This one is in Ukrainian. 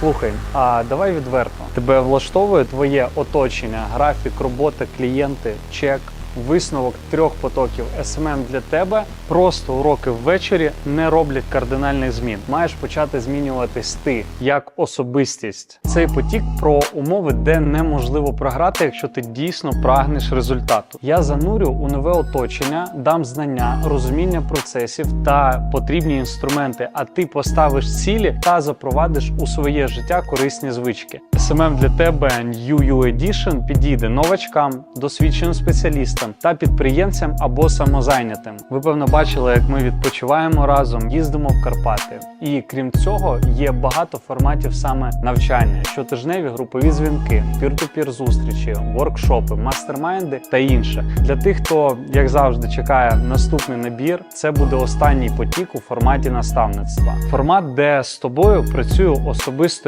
Слухай, а давай відверто. Тебе влаштовує твоє оточення, графік, робота, клієнти, чек. Висновок трьох потоків SMM для тебе просто уроки ввечері не роблять кардинальних змін. Маєш почати змінюватись ти як особистість. Цей потік про умови, де неможливо програти, якщо ти дійсно прагнеш результату. Я занурю у нове оточення, дам знання, розуміння процесів та потрібні інструменти. А ти поставиш цілі та запровадиш у своє життя корисні звички. SMM для тебе New You Edition підійде новачкам, досвідченим спеціалістам та підприємцям або самозайнятим. Ви певно бачили, як ми відпочиваємо разом, їздимо в Карпати. І крім цього, є багато форматів саме навчання, щотижневі групові дзвінки, пір-ту-пір зустрічі, воркшопи, мастермайнди та інше. Для тих, хто як завжди чекає наступний набір, це буде останній потік у форматі наставництва. Формат, де з тобою працюю особисто